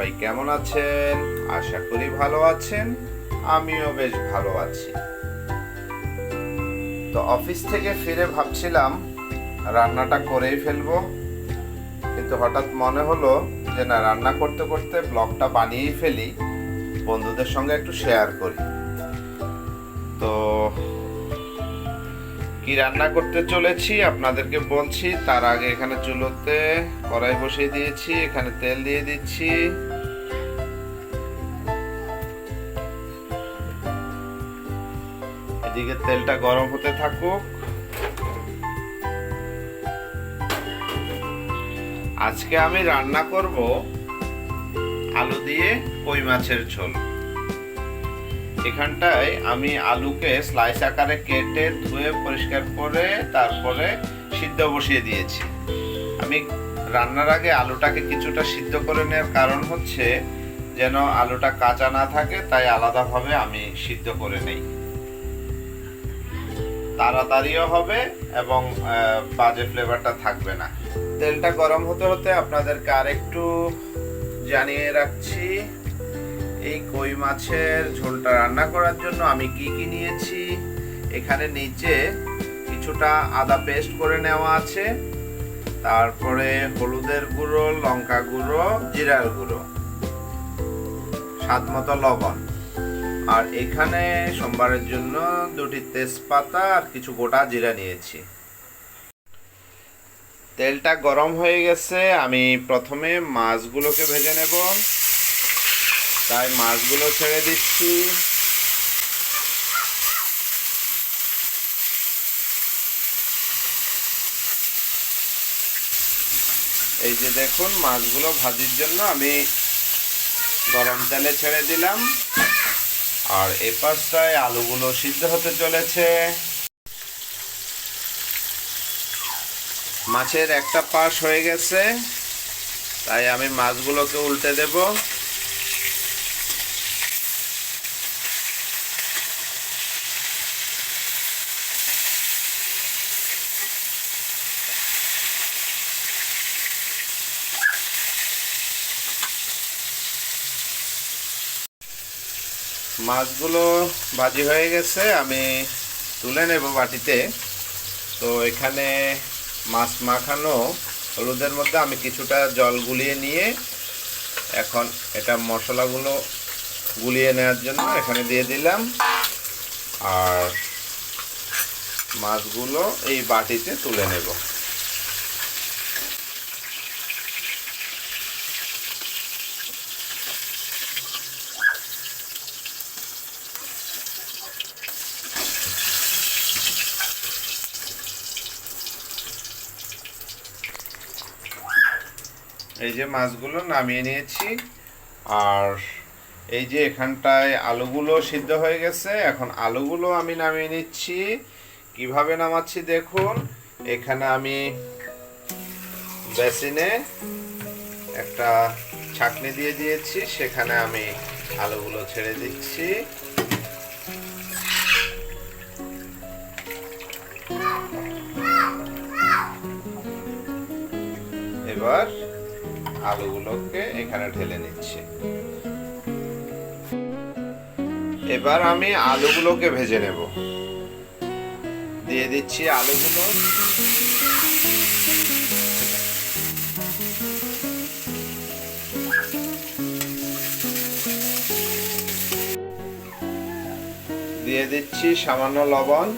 সবাই কেমন আছেন? আশা করি ভালো আছেন। আমিও বেশ ভালো আছি। তো অফিস থেকে ফিরে ভাবছিলাম, রান্নাটা করেই ফেলব। কিন্তু হঠাৎ মনে হলো যে, না, রান্না করতে করতে ব্লগটা বানিয়েই ফেলি, বন্ধুদের সঙ্গে একটু শেয়ার করি। তো কি রান্না করতে চলেছি আপনাদেরকে বলছি। তার আগে এখানে চুলোতে কড়াই বসিয়ে দিয়েছি, এখানে তেল দিয়ে দিচ্ছি। এদিকে তেলটা গরম হতে থাকুক। আজকে আমি রান্না করব আলু দিয়ে কই মাছের ঝোল। এখানটায় আমি আলুকে স্লাইস আকারে কেটে ধুয়ে পরিষ্কার করে তারপরে সিদ্ধ বসিয়ে দিয়েছি। আমি রান্নার আগে আলুটাকে কিছুটা সিদ্ধ করে নেওয়ার কারণ হচ্ছে যেন আলুটা কাঁচা না থাকে, তাই আলাদাভাবে আমি সিদ্ধ করে নেই। তাড়াতাড়িও হবে এবং বাজে ফ্লেভারটা থাকবে না। তেলটা গরম হতে হতে আপনাদেরকে আরেকটু জানিয়ে রাখছি, এই কই মাছের ঝোলটা রান্না করার জন্য আমি কি কি নিয়েছি, এখানে নিচে কিছুটা আদা পেস্ট করে নেওয়া আছে, তারপরে হলুদের গুঁড়ো, লঙ্কা গুঁড়ো, জিরার গুঁড়ো, স্বাদ মতো লবণ। আর এখানে সোমবারের জন্য দুটি তেজপাতা আর কিছু গোটা জিরা নিয়েছি। তেলটা গরম হয়ে গেছে, আমি প্রথমে মাছগুলোকে ভেজে নেব। তাই মাছগুলো ছেড়ে দিচ্ছি। এই যে দেখুন, মাছগুলো ভাজির জন্য আমি গরম তেলে ছেড়ে দিলাম। আর এ পাশটায় আলুগুলো সিদ্ধ হতে চলেছে। মাছের একটা পাশ হয়ে গেছে। তাই আমি মাছগুলোকে উল্টে দেব। মাছগুলো ভাজি হয়ে গেছে, আমি তুলে নেব বাটিতে। তো এখানে মাছ মাখানো হলুদের মধ্যে আমি কিছুটা জল গুলিয়ে নিয়ে এখন এটা মশলাগুলো গুলিয়ে নেওয়ার জন্য এখানে দিয়ে দিলাম। আর মাছগুলো এই বাটিতে তুলে নেব। এই যে মাছগুলো নামিয়ে নিয়েছি। আর এই যে এখানটায় আলুগুলো সিদ্ধ হয়ে গেছে, এখন আলুগুলো আমি নামিয়ে নিচ্ছি। কীভাবে নামাচ্ছি দেখুন। এখানে আমি বেসিনে একটা ছাকনি দিয়ে দিয়েছি, সেখানে আমি আলুগুলো ছেড়ে দিচ্ছি। এবার আলুগুলোকে এখানে ঢেলে নিচ্ছি। এবার আমি আলুগুলোকে ভেজে নেব। দিয়ে দিচ্ছি আলুগুলো। দিয়ে দিচ্ছি সামান্য লবণ।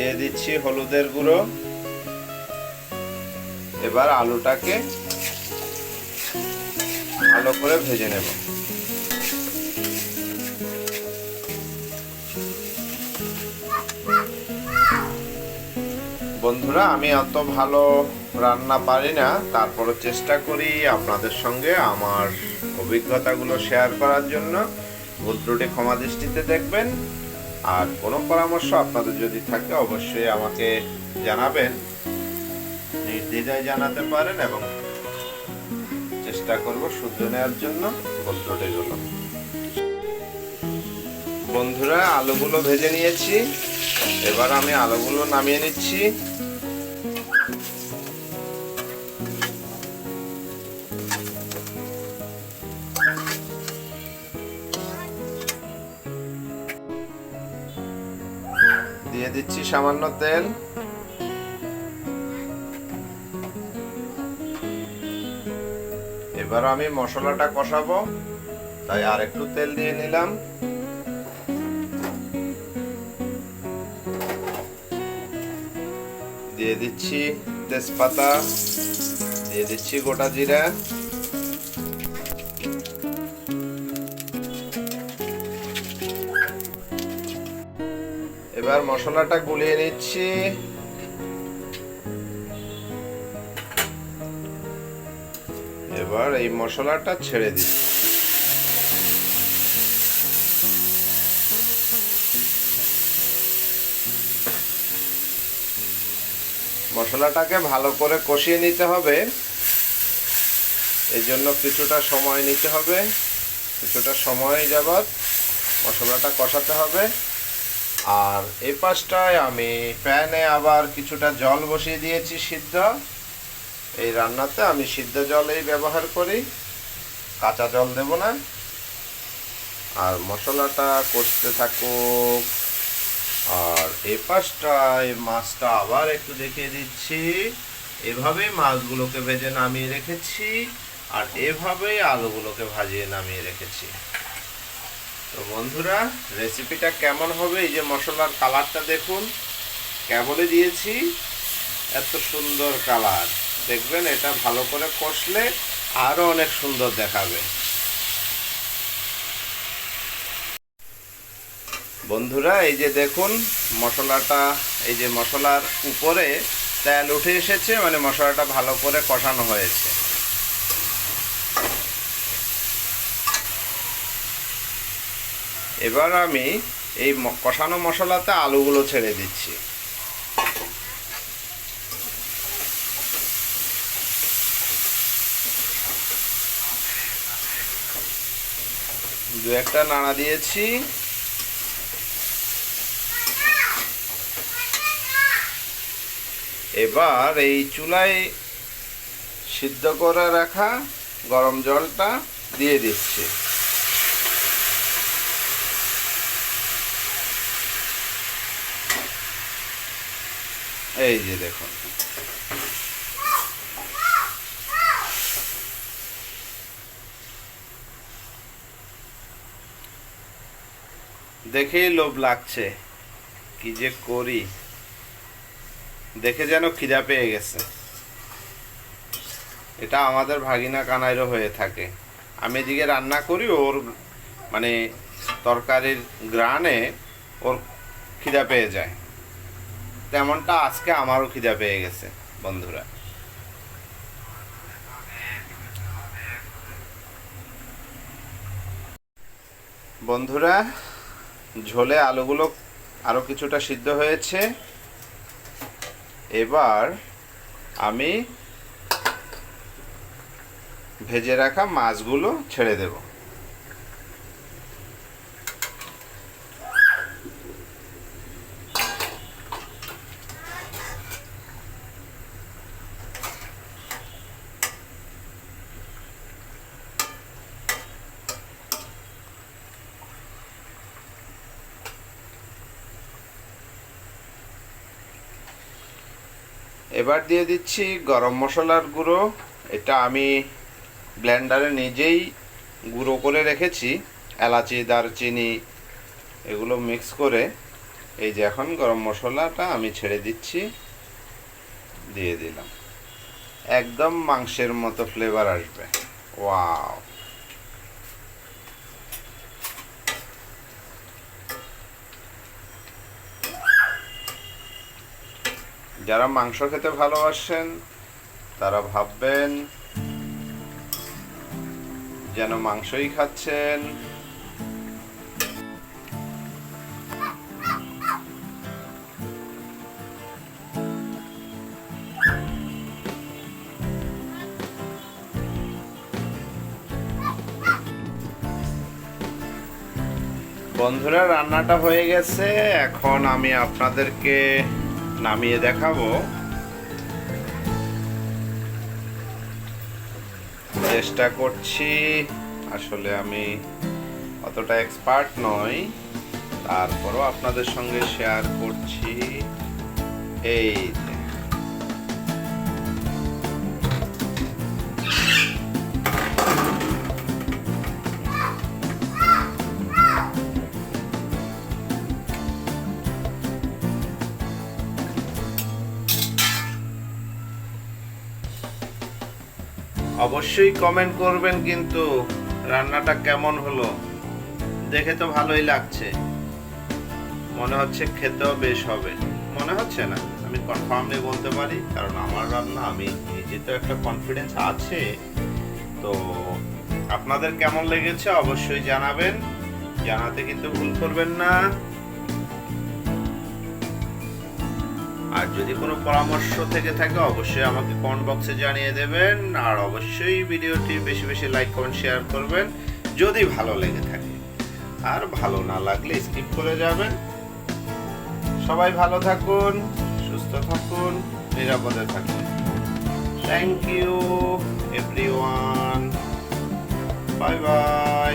দিয়ে দিচ্ছি হলুদের গুঁড়ো। এবার আলুটাকে ভালো করে ভেজে নেব। বন্ধুরা, আমি অত ভালো রান্না পারি না। তারপরে চেষ্টা করি আপনাদের সঙ্গে আমার অভিজ্ঞতাগুলো শেয়ার করার জন্য। ভুল ক্ষমা দৃষ্টিতে দেখবেন। আর কোনো পরামর্শ আপনাদের যদি থাকে, অবশ্যই আমাকে জানাবেন। নির্দ্বিধায় জানাতে পারেন এবং চেষ্টা করব শুদ্ধ নেওয়ার জন্য ভুল ত্রুটিগুলো বন্ধুরা, আলুগুলো ভেজে নিয়েছি। এবার আমি আলুগুলো নামিয়ে নিচ্ছি। সামান্য তেল। এবার আমি মশলাটা কষাবো, তাই আর একটু তেল দিয়ে নিলাম। দিয়ে দিচ্ছি তেজপাতা, দিয়ে দিচ্ছি গোটা জিরা। এবার মশলাটা গুলিয়ে নিচ্ছি। এবার এই মশলাটা ছেড়ে দিচ্ছি। মশলাটাকে ভালো করে কষিয়ে নিতে হবে। এই জন্য কিছুটা সময় নিতে হবে। কিছুটা সময় যাবৎ মশলাটা কষাতে হবে। আর এই পাশটায় আমি প্যানে আবার কিছুটা জল বসিয়ে দিয়েছি সিদ্ধ। এই রান্নাতে আমি সিদ্ধ জলেই ব্যবহার করি, কাঁচা জল দেব না। আর মশলাটা কষতে থাকুক। আর এই পাশটায় মাছটা আবার একটু দেখিয়ে দিচ্ছি। এভাবে মাছগুলোকে ভেজে নামিয়ে রেখেছি, আর এভাবেই আলুগুলোকে ভাজিয়ে নামিয়ে রেখেছি। তো বন্ধুরা রেসিপিটা কেমন হবে? এই যে মশলার কালারটা দেখুন। কেবলই দিয়েছি? এত সুন্দর কালার দেখবেন, এটা ভালো করে কষলে আরও অনেক সুন্দর দেখাবে। বন্ধুরা, এই যে দেখুন, মশলাটা, এই যে মশলার উপরে তেল উঠে এসেছে মানে মশলাটা ভালো করে কষানো হয়েছে। এবার আমি এই কষানো মশলাতে আলুগুলো ছেড়ে দিচ্ছি। দু একটা নাড়া দিয়েছি। এবার এই চুলায় সিদ্ধ করে রাখা গরম জলটা দিয়ে দিচ্ছি। এই যে দেখুন। দেখেই লোভ লাগছে কি যে করি। দেখে যেন খিদা পেয়ে গেছে। এটা আমাদের ভাগিনা কানাইরও হয়ে থাকে। আমি এদিকে রান্না করি, ওর মানে তরকারির গ্রানে ওর খিদা পেয়ে যায়। তেমনটা আজকে আমারও খিদা পেয়ে গেছে, বন্ধুরা। বন্ধুরা, ঝোলে আলুগুলো আরও কিছুটা সিদ্ধ হয়েছে। এবার আমি ভেজে রাখা মাছগুলো ছেড়ে দেব। এবার দিয়ে দিচ্ছি গরম মশলার গুঁড়ো। এটা আমি ব্লেন্ডারে নিজেই গুঁড়ো করে রেখেছি। এলাচি, দারচিনি এগুলো মিক্স করে এই যে এখন গরম মশলাটা আমি ছেড়ে দিচ্ছি। দিয়ে দিলাম। একদম মাংসের মতো ফ্লেভার আসবে। ওয়াও যারা মাংস খেতে ভালোবাসেন, তারা ভাববেন যেন মাংসই খাচ্ছেন। বন্ধুরা, রান্নাটা হয়ে গেছে। এখন আমি আপনাদেরকে নামিয়ে দেখাবো। চেষ্টা করছি। আসলে আমি অতটা এক্সপার্ট নই। তারপরও আপনাদের সঙ্গে শেয়ার করছি। এই অবশ্যই কমেন্ট করবেন কিন্তু রান্নাটা কেমন হলো? দেখে তো ভালোই লাগছে। মনে হচ্ছে খেতেও বেশ হবে। মনে হচ্ছে না? আমি কনফার্মলি বলতে পারি, কারণ আমার রান্না, আমি নিজে তো একটা কনফিডেন্স আছে। তো আপনাদের কেমন লেগেছে অবশ্যই জানাবেন। জানাতে কিন্তু ভুল করবেন না। আর যদি কোনো পরামর্শ থেকে থাকে, অবশ্যই আমাকে কমেন্ট বক্সে জানিয়ে দেবেন। আর অবশ্যই ভিডিওটি বেশি বেশি লাইক কমেন্ট শেয়ার করবেন, যদি ভালো লেগে থাকে। আর ভালো না লাগলে স্কিপ করে যাবেন। সবাই ভালো থাকুন, সুস্থ থাকুন, নিরাপদে থাকুন। Thank you everyone bye bye